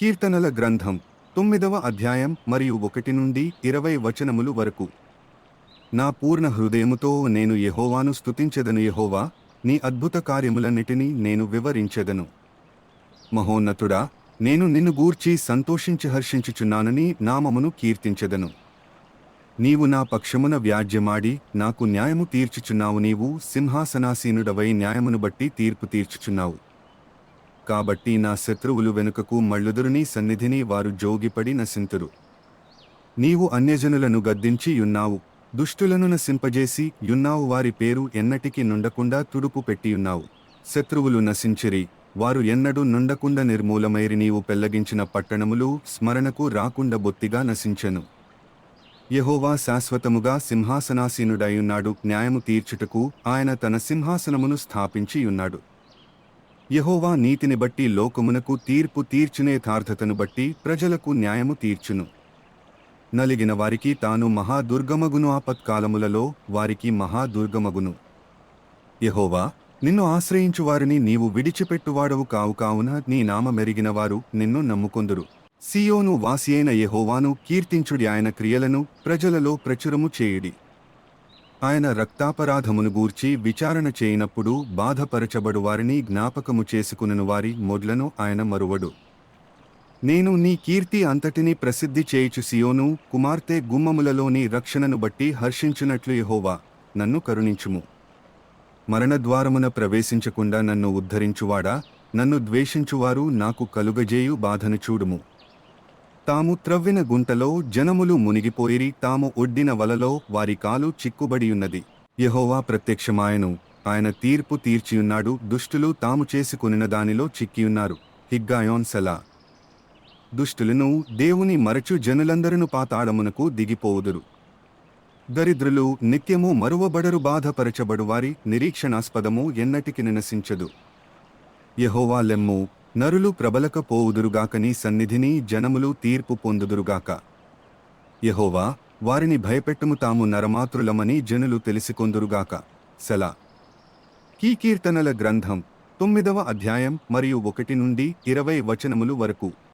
కీర్తనల గ్రంథం తొమ్మిదవ అధ్యాయం మరియు ఒకటి నుండి ఇరవై వచనములు వరకు. నా పూర్ణ హృదయముతో నేను యెహోవాను స్తుతించెదను యెహోవా నీ అద్భుత కార్యములన్నిటినీ నేను వివరించెదను. మహోన్నతుడా నేను నిన్ను గూర్చి సంతోషించి హర్షించుచున్నానని నామమును కీర్తించెదను. నీవు నా పక్షమున వ్యాజ్యమాడి నాకు న్యాయము తీర్చుచున్నావు. నీవు సింహాసనాసీనుడవై న్యాయమును బట్టి తీర్పు తీర్చుచున్నావు. కాబట్టి నా శత్రువులు వెనుకకు మళ్ళుదురుని సన్నిధిని వారు జోగిపడి నశింతురు. నీవు అన్యజనులను గద్దించి యున్నావు దుష్టులను నశింపజేసి యున్నావు వారి పేరు ఎన్నటికి నుండకుండా తుడుపు పెట్టియున్నావు. శత్రువులు నశించిరి వారు ఎన్నడూ నుండకుండా నిర్మూలమైరి నీవు పెల్లగించిన పట్టణములు స్మరణకు రాకుండా బొత్తిగా నశించెను. యహోవా శాశ్వతముగా సింహాసనాసీనుడైయున్నాడు న్యాయము తీర్చుటకు ఆయన తన సింహాసనమును స్థాపించియున్నాడు. యహోవా నీతిని బట్టి లోకమునకు తీర్పు తీర్చునే యథార్థతను బట్టి ప్రజలకు న్యాయము తీర్చును. నలిగిన వారికి తాను మహాదుర్గమగును ఆపత్కాలములలో వారికి మహాదుర్గమగును. యహోవా నిన్ను ఆశ్రయించు వారిని నీవు విడిచిపెట్టువాడవు కావు కావున నీ నామ మెరిగిన వారు నిన్ను నమ్ముకొందురు. సియోను వాసియైన యహోవాను కీర్తించుడి ఆయన క్రియలను ప్రజలలో ప్రచురము చేయుడి. ఆయన రక్తాపరాధమును గూర్చి విచారణ చేయనప్పుడు బాధపరచబడు వారిని జ్ఞాపకము చేసుకునను వారి మొడ్లను ఆయన మరువడు. నేను నీ కీర్తి అంతటిని ప్రసిద్ధి చేయుచు సియోను కుమార్తె గుమ్మములలోని రక్షణను బట్టి హర్షించినట్లు యెహోవా నన్ను కరుణించుము. మరణద్వారమున ప్రవేశించకుండా నన్ను ఉద్ధరించువాడా? నన్ను ద్వేషించువారు నాకు కలుగజేయు బాధను చూడుము. తాము త్రవ్విన గుంటలో జనములు మునిగిపోయిరి తాము ఒడ్డిన వలలో వారి కాలు చిక్కుబడియున్నది. యహోవా ప్రత్యక్షమాయను. ఆయన తీర్పు తీర్చియున్నాడు దుష్టులు తాము చేసుకునిన దానిలో చిక్కియున్నారు. హిగ్గాయోన్ సెలా. దుష్టులను దేవుని మరచు జనులందరూ పాతాళమునకు దిగిపోవుదురు. దరిద్రులు నిత్యము మరువబడరు బాధపరచబడు వారి నిరీక్షణాస్పదము ఎన్నటికి నినసించదు. యహోవా లెమ్ము. నరులు ప్రబలకపోవుదురుగాకని సన్నిధిని జనములు తీర్పు పొందుదురుగాక. యహోవా వారిని భయపెట్టుము తాము నరమాతృలమని జనులు తెలిసికొందురుగాక. సెలా. కీకీర్తనల గ్రంథం తొమ్మిదవ అధ్యాయం మరియు ఒకటి నుండి ఇరవై వచనములు వరకు.